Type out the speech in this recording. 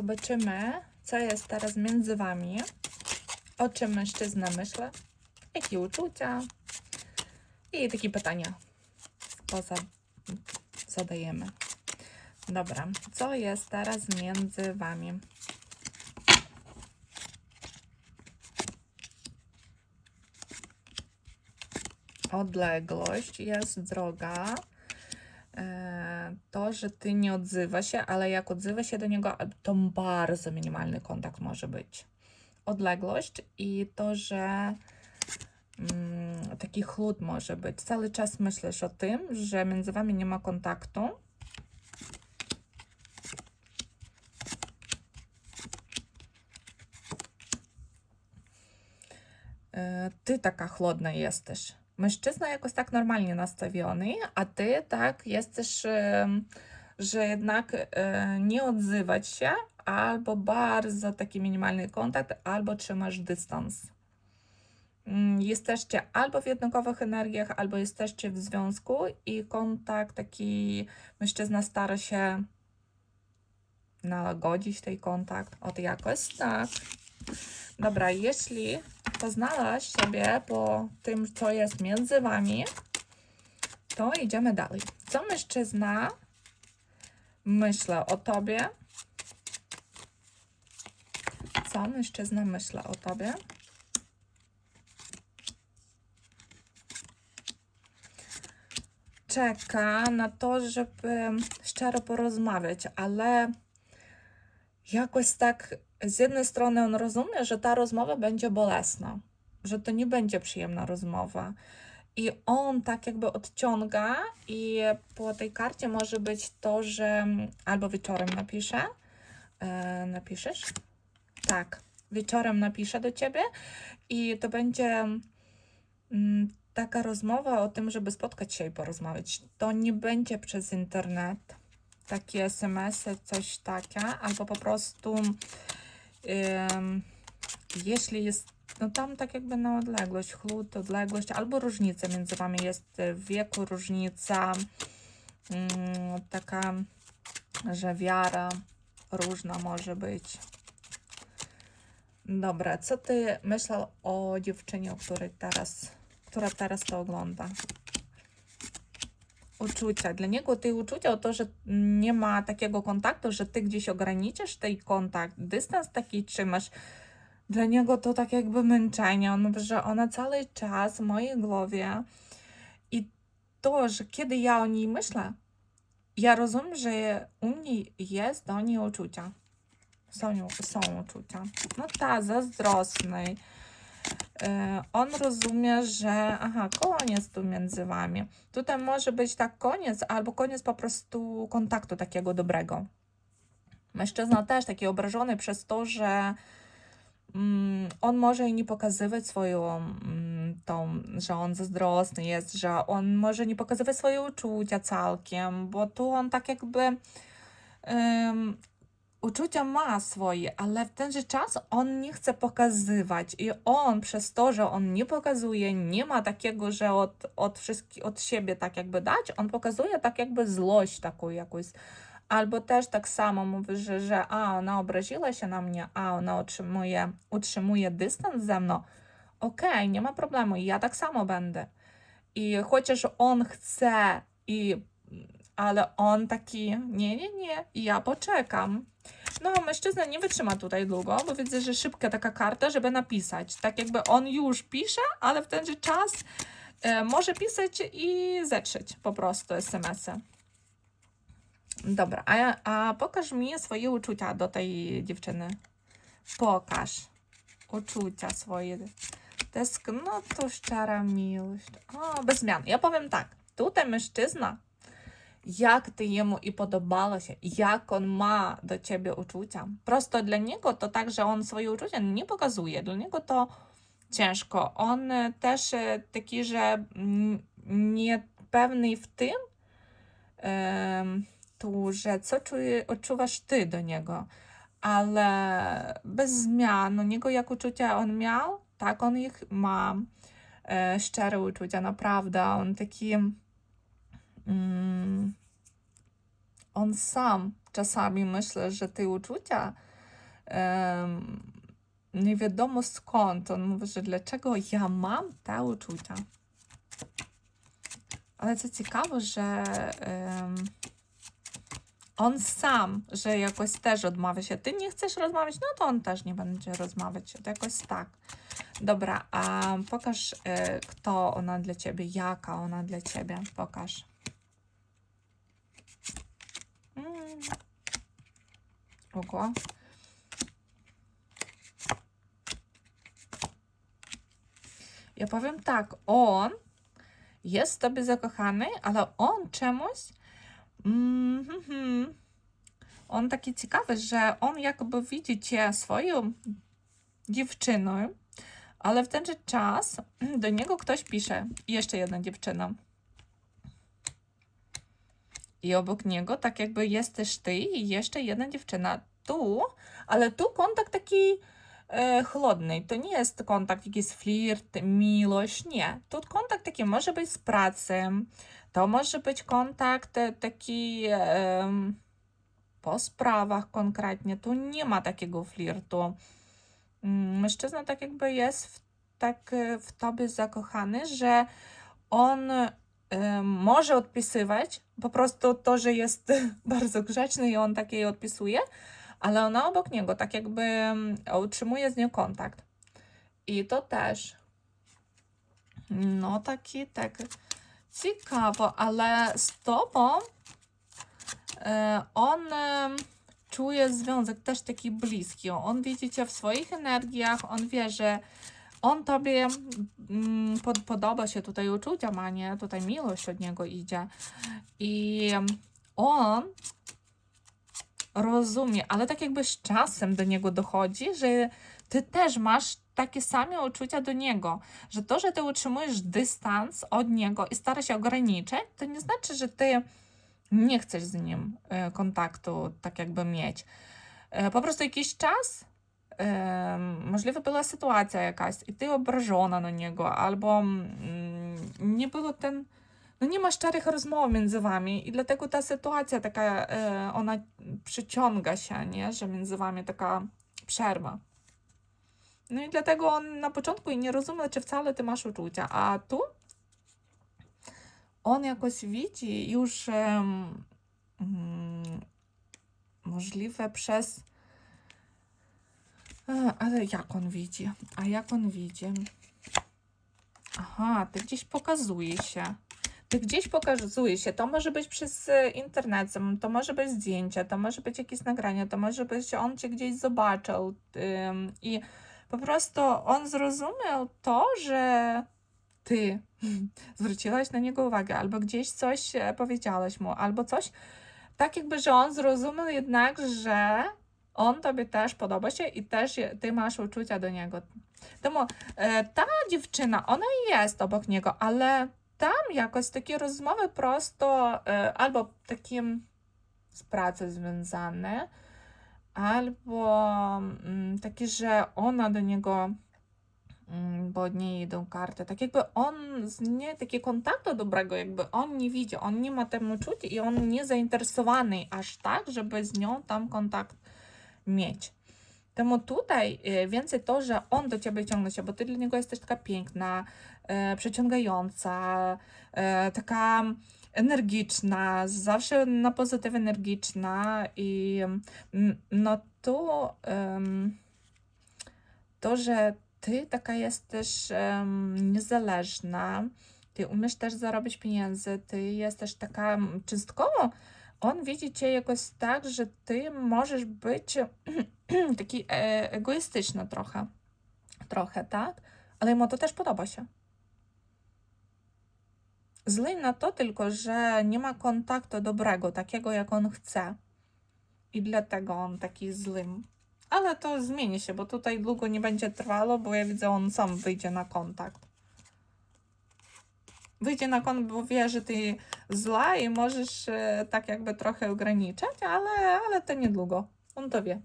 zobaczymy, co jest teraz między wami. O czym mężczyzna myśli, jakie uczucia i takie pytania poza zadajemy. Dobra, co jest teraz między wami? Odległość jest droga. E, To, że ty nie odzywa się, ale jak odzywa się do niego, to bardzo minimalny kontakt może być. Odległość i to, że mm, taki chłód może być. Cały czas myślisz o tym, że między wami nie ma kontaktu. E, Ty taka chłodna jesteś. Mężczyzna jakoś tak normalnie nastawiony, a ty tak jesteś, że jednak e, nie odzywać się, albo bardzo taki minimalny kontakt, albo trzymasz dystans. Mm, Jesteście albo w jednakowych energiach, albo jesteście w związku i kontakt taki mężczyzna stara się nałagodzić ten kontakt. Od jakoś tak. Dobra, jeśli poznałaś sobie po tym, co jest między wami, to idziemy dalej. Co mężczyzna myśli o tobie? Co mężczyzna myśli o tobie? Czeka na to, żeby szczero porozmawiać, ale jakoś tak z jednej strony on rozumie, że ta rozmowa będzie bolesna, że to nie będzie przyjemna rozmowa. I on tak jakby odciąga, i po tej karcie może być to, że albo wieczorem napisze, e, napiszesz? Tak, wieczorem napisze do ciebie, i to będzie mm, taka rozmowa o tym, żeby spotkać się i porozmawiać. To nie będzie przez internet, takie SMS-y, coś takie, albo po prostu jeśli jest, no tam tak jakby na odległość, chłód, odległość, albo różnica między wami jest w wieku, różnica mm, taka, że wiara różna może być. Dobra, co ty myślał o dziewczynie, o której teraz, która teraz to ogląda? Uczucia. Dla niego te uczucia, to, że nie ma takiego kontaktu, że ty gdzieś ograniczysz ten kontakt, dystans taki trzymasz, dla niego to tak jakby męczenie. On mówi, że ona cały czas w mojej głowie i to, że kiedy ja o niej myślę, ja rozumiem, że u mnie jest do niej uczucia. Są, są uczucia. No ta, zazdrosnej. E, On rozumie, że aha, koniec tu między wami. Tutaj może być tak koniec, albo koniec po prostu kontaktu takiego dobrego. Mężczyzna też taki obrażony przez to, że mm, on może i nie pokazywać swoją, mm, tą, że on zazdrosny jest, że on może nie pokazywać swoje uczucia całkiem, bo tu on tak jakby uczucia ma swoje, ale w tenże czas on nie chce pokazywać i on przez to, że on nie pokazuje, nie ma takiego, że od, od, wszystkich, od siebie tak jakby dać, on pokazuje tak jakby złość taką jakąś. Albo też tak samo mówi, że, że a, ona obraziła się na mnie, a ona utrzymuje, utrzymuje dystans ze mną. Okej, nie ma problemu, ja tak samo będę. I chociaż on chce, i, ale on taki, nie, nie, nie, ja poczekam. No, mężczyzna nie wytrzyma tutaj długo, bo widzę, że szybka taka karta, żeby napisać. Tak jakby on już pisze, ale w ten czas e, może pisać i zetrzeć po prostu SMS-y. Dobra, a, a pokaż mi swoje uczucia do tej dziewczyny. Pokaż uczucia swoje. Tesk, no to szczera miłość. O, bez zmian. Ja powiem tak, tutaj mężczyzna jak ty jemu i podobała się, jak on ma do ciebie uczucia. Prosto dla niego to tak, że on swoje uczucia nie pokazuje. Dla niego to ciężko. On też taki, że niepewny w tym, tu, że co czuje, odczuwasz ty do niego. Ale bez zmian, u niego jak uczucia on miał, tak on ich ma. Szczere uczucia, naprawdę. On taki on sam czasami myślę, że te uczucia nie wiadomo skąd. On mówi, że dlaczego ja mam te uczucia. Ale co ciekawe, że on sam, że jakoś też odmawia się. Ty nie chcesz rozmawiać, no to on też nie będzie rozmawiać. To jakoś tak. Dobra, a pokaż, e, kto ona dla ciebie, jaka ona dla ciebie. Pokaż. Oko. Ja powiem tak, on jest w tobie zakochany, ale on czemuś. Mm, hmm, hmm, on taki ciekawy, że on jakby widzi cię swoją dziewczyną, ale w tenże czas do niego ktoś pisze, jeszcze jedna dziewczyna. I obok niego tak jakby jesteś ty i jeszcze jedna dziewczyna. Tu, ale tu kontakt taki e, chłodny. To nie jest kontakt jakiś flirt, miłość, nie. Tu kontakt taki może być z pracy, to może być kontakt e, taki e, po sprawach konkretnie. Tu nie ma takiego flirtu. Mm, Mężczyzna tak jakby jest w, tak e, w tobie zakochany, że on może odpisywać, po prostu to, że jest bardzo grzeczny i on tak jej odpisuje, ale ona obok niego tak jakby mm, utrzymuje z nią kontakt. I to też. No taki, tak ciekawo, ale z tobą e, on e, czuje związek też taki bliski. On widzi cię w swoich energiach, on wie, że on tobie mm, pod, podoba się tutaj uczucia ma, nie? Tutaj miłość od niego idzie. I on rozumie, ale tak jakby z czasem do niego dochodzi, że ty też masz takie same uczucia do niego, że to, że ty utrzymujesz dystans od niego i starasz się ograniczyć, to nie znaczy, że ty nie chcesz z nim e, kontaktu tak jakby mieć. E, Po prostu jakiś czas Ем, можливо, була ситуація якась, і ти ображена на нього, albo mm, nie było ten, no nie ma szczerych rozmów między wami i dlatego ta sytuacja taka, e, ona przyciąga się, nie, że między wami taka przerwa. No i dlatego on na początku i nie rozumie, czy wcale ty masz uczucia, a tu on jakoś widzi już em, mm, możliwe przez a, ale jak on widzi? A jak on widzi? Aha, ty gdzieś pokazuje się. Ty gdzieś pokazuje się. To może być przez e, internet, to może być zdjęcia, to może być jakieś nagranie, to może być on cię gdzieś zobaczył ym, i po prostu on zrozumiał to, że ty zwróciłaś na niego uwagę, albo gdzieś coś e, powiedziałaś mu, albo coś. Tak jakby, że on zrozumiał jednak, że on tobie też podoba się i też je- ty masz uczucia do niego. Тому e, ta dziewczyna, ona jest obok niego, ale tam jakoś takie rozmowy prosto e, albo takim z pracy związane, albo mm, takie, że ona do niego, mm, bo od niej idą karty, tak jakby on z nie takie kontaktu dobrego, jakby on nie widzi, on nie ma tam uczuć i on nie zainteresowany aż tak, żeby z nią tam kontakt mieć. Temu tutaj e, więcej to, że on do ciebie ciągnie się, bo ty dla niego jesteś taka piękna, e, e, taka energiczna, zawsze na pozytyw energiczna i mm, no tu em, to, że ty taka jesteś em, niezależna, ty umiesz też zarobić pieniędzy, ty jesteś taka mm, czystkowo on widzi cię jakoś tak, że ty możesz być taki e, egoistyczny trochę. Trochę, tak? Ale jemu to też podoba się. Zły na to tylko, że nie ma kontaktu dobrego, takiego jak on chce. I dlatego on taki złym. Ale to zmieni się, bo tutaj długo nie będzie trwało, bo ja widzę, on sam wyjdzie na kontakt wyjdzie na kon, bo wie, że ty zła i możesz e, tak jakby trochę ograniczać, ale, ale to niedługo. On to wie.